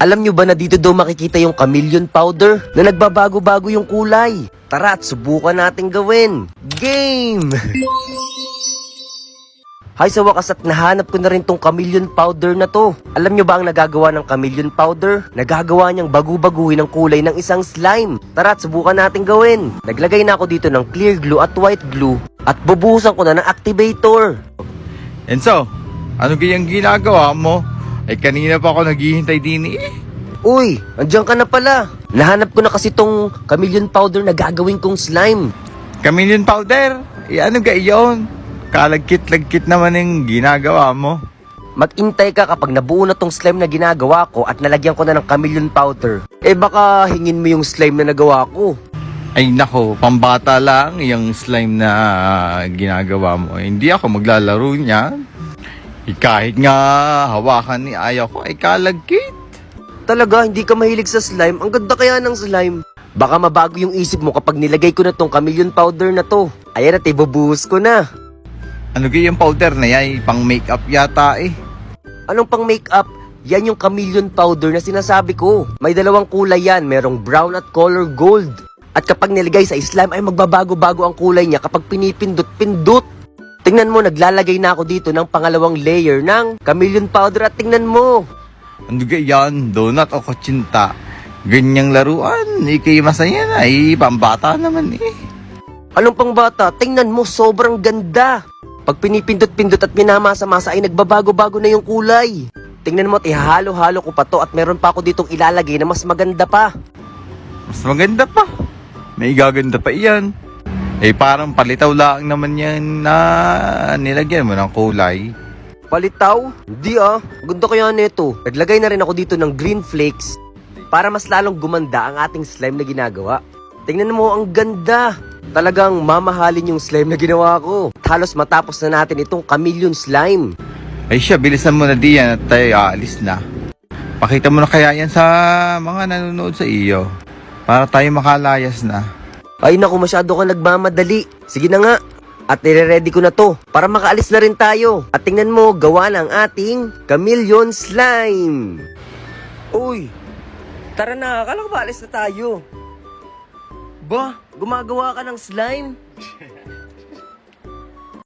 Alam nyo ba na dito daw makikita yung chameleon powder na nagbabago-bago yung kulay? Tara at subukan natin gawin. Game! Hay sa wakas at nahanap ko na rin tong chameleon powder na to. Alam nyo ba ang nagagawa ng chameleon powder? Nagagawa niyang bagu-baguhin ang kulay ng isang slime. Tara at subukan natin gawin. Naglagay na ako dito ng clear glue at white glue at bubuhusan ko na ng activator. Enzo, ano gayang ginagawa mo? Ay kanina pa ako naghihintay din eh. Uy, andyan ka na pala. Nahanap ko na kasi tong chameleon powder na gagawin kong slime. Chameleon powder? Eh ano ga iyon? Kalagkit-lagkit naman yung ginagawa mo. Mag-intay ka kapag nabuo na tong slime na ginagawa ko at nalagyan ko na ng chameleon powder. Eh baka hingin mo yung slime na nagawa ko. Ay nako, pambata lang yung slime na ginagawa mo. Eh, Hindi ako maglalaro niya. Eh, kahit nga hawakan ni ayaw ko ay kalagkit. Talaga, hindi ka mahilig sa slime? Ang ganda kaya ng slime. Baka mabago yung isip mo kapag nilagay ko na tong chameleon powder na to. Ayan at ibubuhos ko na. Ano gayang powder na yan? Pang makeup yata eh. Anong pang makeup? Yan yung chameleon powder na sinasabi ko. May dalawang kulay yan, merong brown at color gold. At kapag nilagay sa slime ay magbabago-bago ang kulay niya kapag pinipindot-pindot. Tingnan mo, naglalagay na ako dito ng pangalawang layer ng chameleon powder at tingnan mo. Ano gayan? Donut o kutsinta? Ganyang laruan. Ikay masaya na eh. Pambata naman eh. Anong pang bata? Tingnan mo, sobrang ganda. Pag pinipindot-pindot at minamasa-masa ay nagbabago-bago na yung kulay. Tingnan mo at ihalo-halo ko pa to at meron pa ako ditong ilalagay na mas maganda pa. Mas maganda pa. May gaganda pa iyan. Eh parang palitaw lang naman yan na nilagyan mo ng kulay. Palitaw? Hindi ah. Ganda kaya nito. Naglagay na rin ako dito ng green flakes para mas lalong gumanda ang ating slime na ginagawa. Tingnan mo, ang ganda. Talagang mamahalin yung slime na ginawa ko. Halos matapos na natin itong chameleon slime. Ay siya, bilisan mo na diyan at tayo aalis na. Pakita mo na kaya yan sa mga nanonood sa iyo. Para tayo makalayas na. Ay naku, masyado ka nagmamadali. Sige na nga. At nire-ready ko na to para makaalis na rin tayo. At tingnan mo, gawa ng ating chameleon slime. Uy, tara na. Akala ko ba alis na tayo? Ba, gumagawa ka ng slime?